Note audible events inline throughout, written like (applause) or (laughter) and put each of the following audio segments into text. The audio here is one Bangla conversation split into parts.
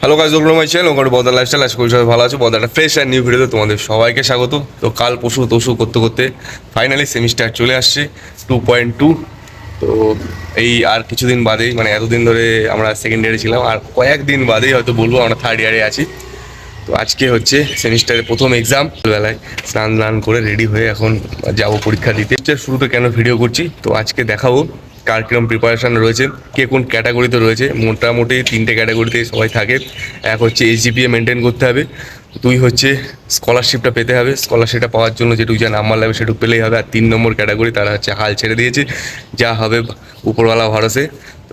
হ্যালো গাইজ ওগুলো মাই চ্যানেল ওখানে বদার লাইফস্টাইল আশা করি সবাই ভালো আছে। বদার একটা ফ্রেশ অ্যান্ড নিউ ভিডিওতে তোমাদের সবাইকে স্বাগত তো কাল পশু তসু করতে করতে ফাইনালি সেমিস্টার চলে আসছে টু পয়েন্ট টু তো এই আর কিছুদিন বাদেই মানে এতদিন ধরে আমরা সেকেন্ড ইয়ারে ছিলাম, আর কয়েকদিন বাদেই হয়তো বলব আমরা থার্ড ইয়ারে আছি। তো আজকে হচ্ছে সেমিস্টারের প্রথম এক্সাম বেলায় স্নান স্নান করে রেডি হয়ে এখন যাব পরীক্ষা দিতে। শুরুতে কেন ভিডিও করছি? তো আজকে দেখাবো। কার কিরম প্রিপারেশন রয়েছে। কে কোন ক্যাটাগরিতে রয়েছে? মোটামুটি তিনটে ক্যাটাগরিতে সবাই থাকে। এক হচ্ছে এইচজিপিএ মেনটেন করতে হবে। দুই হচ্ছে স্কলারশিপটা পেতে হবে। স্কলারশিপটা পাওয়ার জন্য যেটুকু যা নাম্বার লাগবে সেটুকু পেলেই হবে। আর তিন নম্বর ক্যাটাগরি তারা হচ্ছে হাল ছেড়ে দিয়েছে। যা হবে উপরওয়ালা ভরসে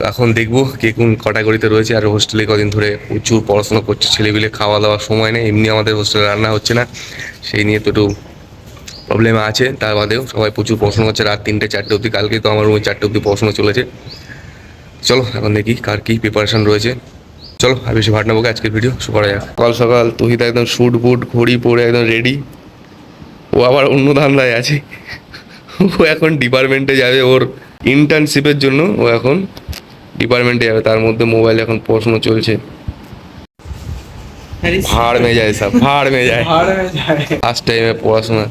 এখন দেখব কে কোন ক্যাটাগরিতে রয়েছে। আর হোস্টেলে কদিন ধরে প্রচুর পড়াশোনা করছে। ছেলেপিলে খাওয়া দাওয়ার সময় নেই। এমনি আমাদের হোস্টেলে রান্না হচ্ছে না। সেই নিয়ে তো একটু প্রবলেম আছে তার বাদেও সবাই প্রচুর পড়াশোনা করছে রাত তিনটে চারটে অবধি কালকে তো আমার রুমে চারটে অবধি পড়াশোনা চলেছে। চলো এখন দেখি কার কী প্রিপারেশন রয়েছে। চলো আর বেশি ভাট নেব আজকের ভিডিও শুরু করা যাক সকাল সকাল তুহিত একদম শুট বুট ঘড়ি পরে একদম রেডি ও আবার অন্য ধান্দায় আছে। ও এখন ডিপার্টমেন্টে যাবে ওর ইন্টার্নশিপের জন্য ও এখন ডিপার্টমেন্টে যাবে। তার মধ্যে মোবাইল এখন পড়াশোনা চলছে। ভাড় মে যায় সব ভাড় মে যায় ফার্স্ট টাইমে পড়াশোনা।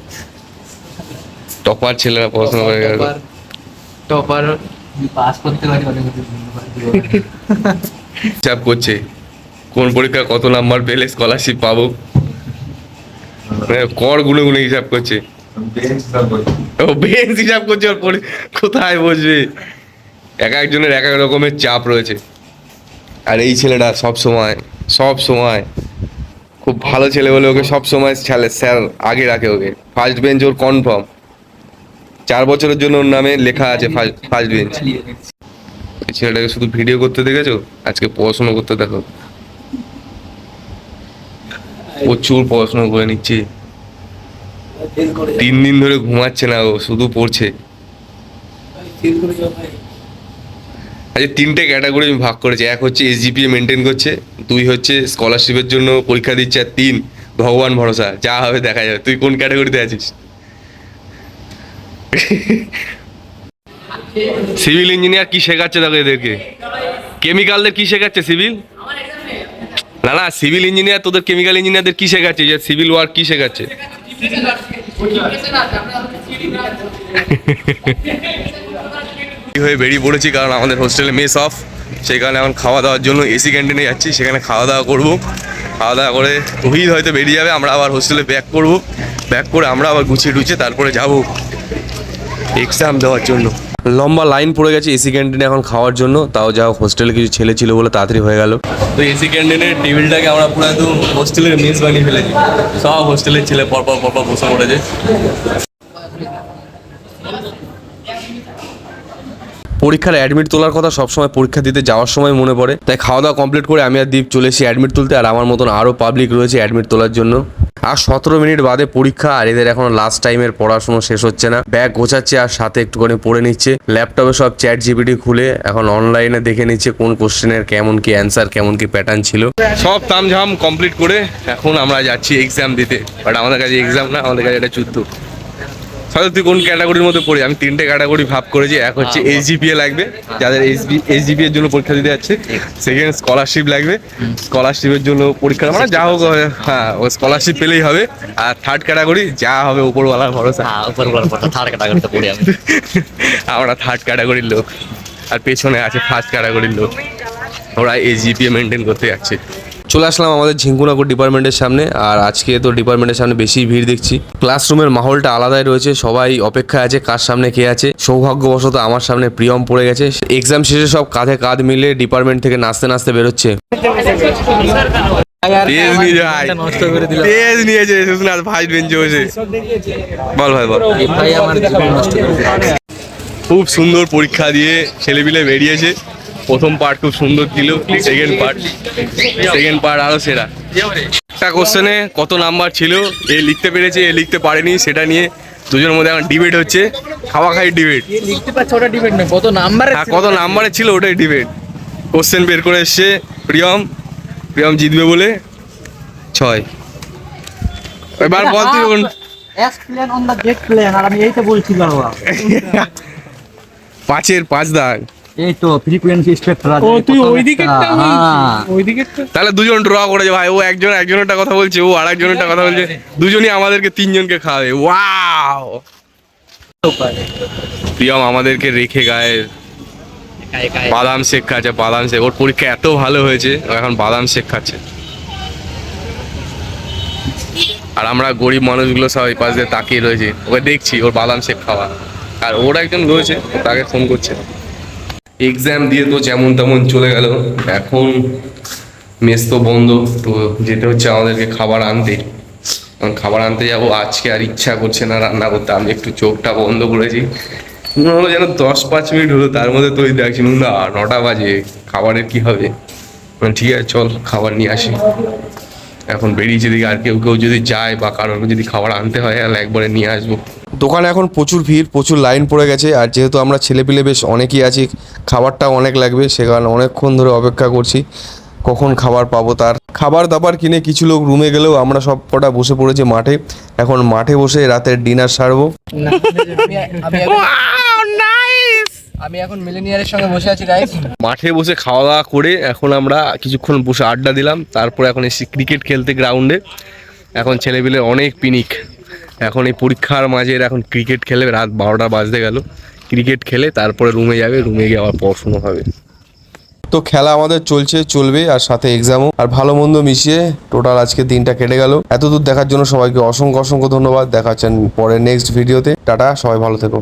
টপার ছেলেরা পড়াশোনা করে টপার পাস করতে পারি অনেক কিছু হিসাব করছে কোন পরীক্ষা কত নাম্বার পেলে স্কলারশিপ পাবো? মানে কর গুনে গুনে হিসাব করছে। ও বেঞ্চ হিসাব করছে ওর পরে কোথায় বসবে? এক একজনের এক এক রকমের চাপ রয়েছে। আর এই ছেলেটা সব সময় সব সময় খুব ভালো ছেলে বলে ওকে সব সময় ছালে স্যার আগে রাখে ওকে। ফার্স্ট বেঞ্চ ওর কনফার্ম চার বছরের জন্য ওর নামে লেখা আছে ফার্স্ট বেঞ্চ ছেলেটাকে শুধু ভিডিও করতে দেখেছ? আজকে পড়াশোনা করতে দেখো। প্রচুর পড়াশোনা করে নিচ্ছে। তিন দিন ধরে ঘুমাচ্ছে না ও, শুধু পড়ছে। আচ্ছা তিনটে ক্যাটাগরি আমি ভাগ করেছি। এক হচ্ছে এসজিপিএ মেনটেন করছে, দুই হচ্ছে স্কলারশিপের জন্য পরীক্ষা দিচ্ছে, আর তিন ভগবান ভরসা, যা হবে দেখা যাবে। তুই কোন ক্যাটাগরিতে আছিস? সিভিল ইঞ্জিনিয়ার কি শেখাচ্ছে দেখো এদেরকে? কেমিক্যালদের কি শেখাচ্ছে সিভিল? না না, সিভিল ইঞ্জিনিয়ার, তোদের কেমিক্যাল ইঞ্জিনিয়ারদের কি শেখাচ্ছে? যে সিভিল ওয়ার্ক কি শেখাচ্ছে? হয়ে বেরিয়ে পড়েছি, কারণ আমাদের হোস্টেলে মেস অফ কারণে এখন খাওয়া দাওয়ার জন্য এসি ক্যান্টিনে যাচ্ছি, সেখানে খাওয়া দাওয়া করব। খাওয়া দাওয়া করে তহিদ হয়তো বেরিয়ে যাবে, আমরা আবার হোস্টেলে ব্যাক করব। ব্যাক করে আমরা আবার গুছিয়ে টুছিয়ে তারপরে যাব। এক্সাম দেওয়ার জন্য। লম্বা লাইন পড়ে গেছে এসি ক্যান্টিনে এখন খাওয়ার জন্য, তাও যা হোস্টেলে কিছু ছেলে ছিল বলে তাড়াতাড়ি হয়ে গেল। তো এসি ক্যান্টিনের টেবিলটাকে আমরা পুরো একদম হোস্টেলের মেস বানিয়ে ফেলেছি। সব হোস্টেলের ছেলে পরপর পরপর বসে পড়েছে। পরীক্ষার অ্যাডমিট তোলার কথা সবসময় পরীক্ষা দিতে যাওয়ার সময় মনে পড়ে। তাই খাওয়া দাওয়া কমপ্লিট করে আমি আর দীপ চলে এসেছি অ্যাডমিট তুলতে, আর আমার মতন আরও পাবলিক রয়েছে অ্যাডমিট তোলার জন্য। আর সতেরো মিনিট বাদে পরীক্ষা, আর এদের এখন লাস্ট টাইমের পড়াশোনা শেষ হচ্ছে না। ব্যাগ গোছাচ্ছে আর সাথে একটুখানি পড়ে নিচ্ছে। ল্যাপটপে সব চ্যাট জিপিটি খুলে এখন অনলাইনে দেখে নিচ্ছে কোন কোশ্চেনের কেমন কি অ্যান্সার কেমন কি প্যাটার্ন ছিল। সব তামঝাম কমপ্লিট করে এখন আমরা যাচ্ছি এক্সাম দিতে। বাট আমাদের কাছে এক্সাম না, আমাদের কাছে এটা যুদ্ধ। হয়তো তুই কোন ক্যাটাগরির মধ্যে পড়ি? আমি তিনটে ক্যাটাগরি ভাব করেছি এক হচ্ছে হ্যাঁ, এইচজিপিএ লাগবে যাদের এইচজিপি এর জন্য পরীক্ষা দিতে যাচ্ছে। সেকেন্ড স্কলারশিপ লাগবে। স্কলারশিপের জন্য পরীক্ষা মানে যা হোক হ্যাঁ ও স্কলারশিপ পেলেই হবে। আর থার্ড ক্যাটাগরি যা হবে উপরওয়ালার ভরসা। হ্যাঁ থার্ড ক্যাটাগরিতে পড়ি আমি। আমরা থার্ড ক্যাটাগরির লোক। আর পেছনে আছে ফার্স্ট ক্যাটাগরির লোক। ওরা এইচজিপিএ মেনটেন করতে যাচ্ছে। চলে আসলাম আমাদের ঝিঙ্কুনাকুর ডিপার্টমেন্টের সামনে আর আজকে তো ডিপার্টমেন্টের সামনে বেশি ভিড় দেখছি। ক্লাসরুমের মাহলটা আলাদাই রয়েছে সবাই অপেক্ষায় আছে কার সামনে কে আছে। সৌভাগ্যবশত আমার সামনে প্রিয়ম পড়ে গেছে। এক্সাম শেষে সব কাঁধে কাঁধ মিলে ডিপার্টমেন্ট থেকে নাচতে নাচতে বেরোচ্ছে। তেজ নিয়ে যায় নষ্ট করে দিল তেজ ফার্স্ট বেঞ্চে বসে। বল ভাই বল। খুব সুন্দর পরীক্ষা দিয়ে ছেলেপিলে বেরিয়েছে। প্রথম পার্ট খুব সুন্দর দিল সেকেন্ড পার্ট সেকেন্ড পার্ট আরও সেরা। একটা কোশ্চেনে কত নাম্বার ছিল এ লিখতে পেরেছে এ লিখতে পারেনি সেটা নিয়ে দুজনের মধ্যে এখন ডিবেট হচ্ছে। খাওয়া খাই ডিবেট লিখতে পারছে ওটা ডিপেন্ড না কত নাম্বার হ্যাঁ কত নাম্বারে ছিল ওটাই ডিবেট কোশ্চেন বের করে এসছে প্রিয়ম। প্রিয়ম জিতবে বলে ছয়। এবার বল তুই কোন প্লেন আর আমি এইটা বলছি বাবা। (laughs) পাঁচের পাঁচ দাগ। এই তো ফ্রিকোয়েন্সি স্পেক্ট্র ও তুই ওই দিকেরটা হ্যাঁ। ওই দিকেরটা? তাহলে দুজন ড্র করেছে ভাই ও একজন একজনেরটা কথা বলছে ও আর একজনেরটা কথা বলছে দুজনই আমাদেরকে তিনজনকে খাওয়াবে ওয়াও! প্রিয়ম আমাদেরকে রেখে গায়ে বাদাম শেক খাচ্ছে বাদাম শেক ওর পরীক্ষা এত ভালো হয়েছে এখন বাদাম শেক খাচ্ছে। আর আমরা গরিব মানুষগুলো সব এই পাশ দিয়ে তাকিয়ে রয়েছে ওকে দেখছি ওর বাদাম শেক খাওয়া। আর ওর একজন রয়েছে তাকে ফোন করছে। এক্সাম দিয়ে তো যেমন তেমন চলে গেল। এখন মেস তো বন্ধ, তো যেতে হচ্ছে আমাদেরকে খাবার আনতে। খাবার আনতে যাব, আজকে আর ইচ্ছা করছে না রান্না করতে, আমি একটু চোখটা বন্ধ করেছি। হলো যেন দশ পাঁচ মিনিট হলো, তার মধ্যে তো দেখছি না নটা বাজে, খাবারের কি হবে? ঠিক আছে, চল, খাবার নিয়ে আসি। এখন বেরিয়েছে দিকে আর কেউ কেউ যদি যায় বা কারোর যদি খাবার আনতে হয়, তাহলে একবারে নিয়ে আসব। দোকানে এখন প্রচুর ভিড় প্রচুর লাইন পড়ে গেছে আর যেহেতু আমরা ছেলেপিলে বেশ অনেকই আছি খাবারটাও অনেক লাগবে সে কারণে অনেকক্ষণ ধরে অপেক্ষা করছি কখন খাবার পাবো তার। খাবার দাবার কিনে কিছু লোক রুমে গেলেও আমরা সব কটা বসে পড়েছি মাঠে এখন মাঠে বসে রাতের ডিনার সারবো। আমি এখন মিলেনিয়ারের সঙ্গে বসে আছি গাইস মাঠে বসে খাওয়া দাওয়া করে এখন আমরা কিছুক্ষণ বসে আড্ডা দিলাম তারপরে এখন এসে ক্রিকেট খেলতে গ্রাউন্ডে এখন ছেলেপিলে অনেক পিনিক এখন এই পরীক্ষার মাঝে এখন ক্রিকেট খেলে, রাত বারোটা বাজতে গেল। ক্রিকেট খেলে, তারপরে রুমে যাবে রুমে গিয়ে আবার পড়াশুনো হবে। তো খেলা আমাদের চলছে, চলবে, আর সাথে এক্সামও আর ভালো মন্দ মিশিয়ে টোটাল আজকে দিনটা কেটে গেল। এতদূর দেখার জন্য সবাইকে অসংখ্য অসংখ্য ধন্যবাদ। দেখাচ্ছেন পরে নেক্সট ভিডিওতে টাটা, সবাই ভালো থেকো।